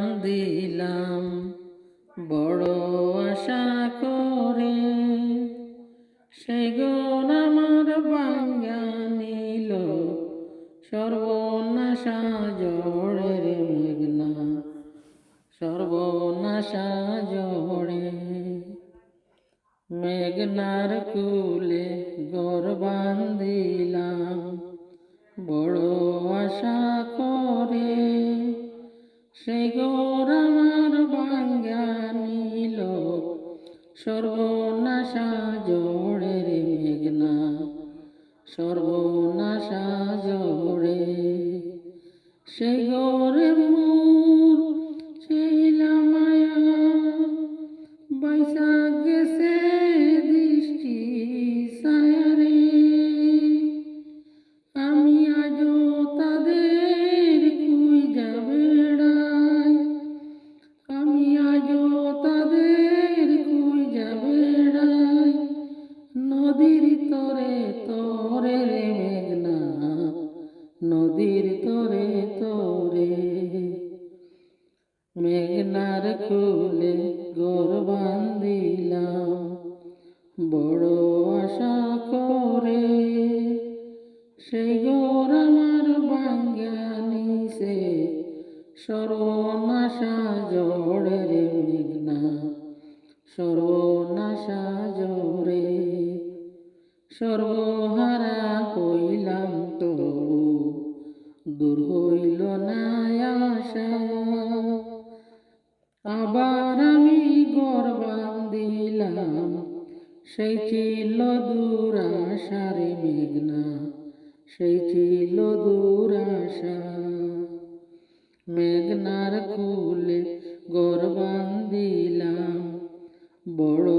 বান্দিলাম বড় আশা করে সে গোন আমার বাঙ্গা নিল। সর্বনাশা জড়ের মেঘনা, সর্বনাশা জড়ে মেঘনার কুলে গর বান্দিলাম বড় আশা করে সেই গোর আমার বাঙ্গা নিল সর্বনাশা রে মেঘনা। সর্বনাশা জোড়ে সে গোরে নদীর তরে তরে রে মেঘনা, নদীর তরে তরে। মেঘনার কুলে গোর বান্দিলাম বড় আশা করে। সেই গোর আমার বাঙ্গানি সে সর্বনাশা জড়ে রে মেঘনা জড়ে সর্বহারা হইলাম তবু, দূর হইল না আশা। আবার আমি গর্বান দিলাম, সেই ছিল দুরাশারে মেঘনা, সেই ছিল দুরাশা। মেঘনার কুলে গর্বান দিলাম, বড়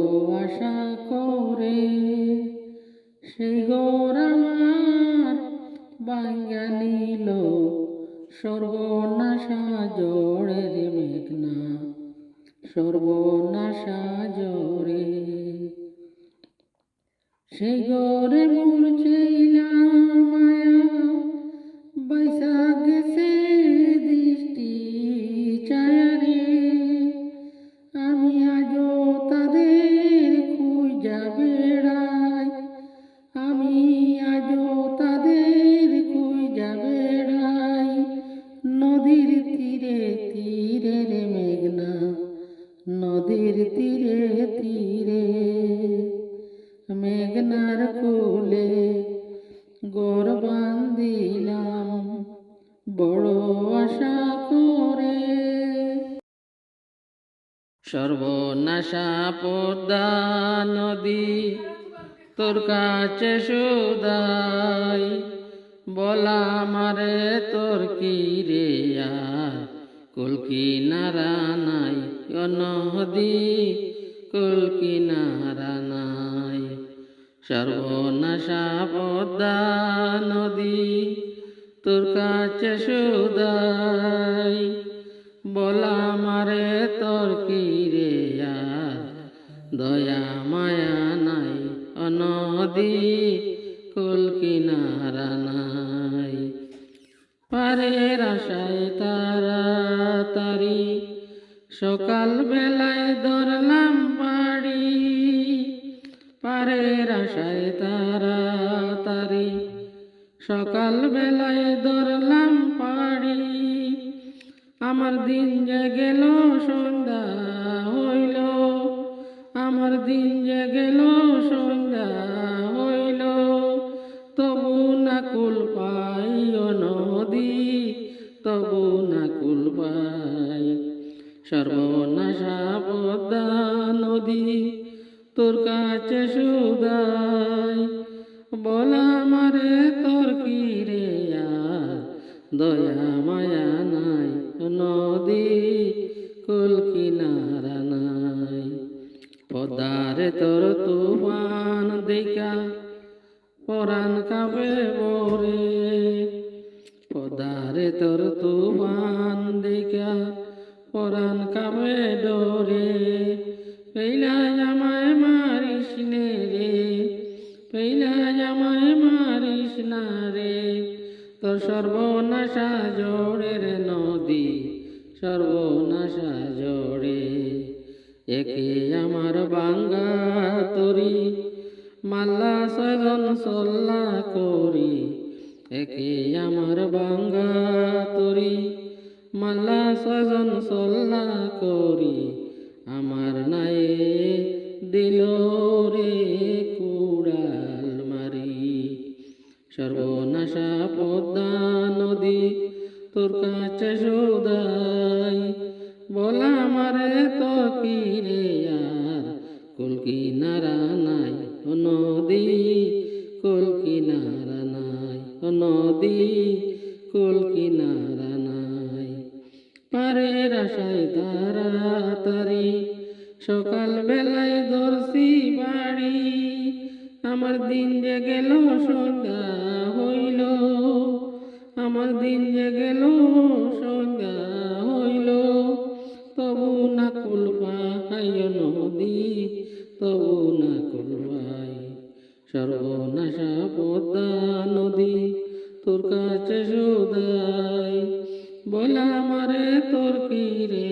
আশা করে সেই গোর আমার বাঙ্গা নিল। সর্বনাশা জড়ে রে মেঘনা সর্বনাশা জড়ে সে গৌরে মূর্ছিলাম বড় আশা করে। সর্বনাশা পদ্মা নদী তোর কাছে সুদাই। বলা মারে তোর কি রে কলকি নারা নাই নদী কলকি নারা নাই। সর্বনাশা পদ্মা নদী তোর কাছে সুদাই। বলা মারে তোর কি রে দয়া, মায়া নাই, অনদী, কুল কিনারা নাই। পারে আশায় তারা তারি, সকাল বেলায় ধরলাম বাড়ি। পারে আশায় তারা তারি সকাল বেলায় ধরলাম পাড়ি। আমার দিন যে গেল সন্ধ্যা হইল। আমার দিন যে গেল সন্ধ্যা হইল। তবু না কুল পাই নদী, তবু না কুল পাই সর্বনাশা পদ্মা নদী। তোর কাছে সুদাই বলা মারে তোর কি রে আর দয়া মায়া নাই, নদী, কুল কিনারা নাই। পদারে তোর তুফান দেখা, পরাণ কাবে বরে পদারে তোর তুফান দেখা, পরাণ কাবে ডরে। পেলা জামায় মারিস নে রে পেলা জামায় মারিস না রে। তোর সর্বনাশা জোড়ের নদী, সর্বনাশা জড়ে একে আমার বাঙ্গা তরি, মাল্লা সজন সল্লা করি। একে আমার বাঙ্গা তরি, মাল্লা সজন সল্লা করি। আমার নায়ে দিল রে মারি সর্বনাশা পদ্মা নদী, তোর কাছে সদাই। বলা মারে তো কি রে আর? কলকি নারা নাই ও নদী কলকি নারা নাই নদী কলকি নারা নাই। পারের আশায় তাড়াতাড়ি সকাল বেলায় দর্শি বাড়ি, আমার দিন যে গেল সন্ধ্যা। আমার দিন যে গেল, সন্ধ্যা হইল। তবু না কুলবাই নদী তবু না কুলবাই সর্বনাশা পদ্মা নদী। তোর কাছে সুদাই বলা মারে তোর কি রে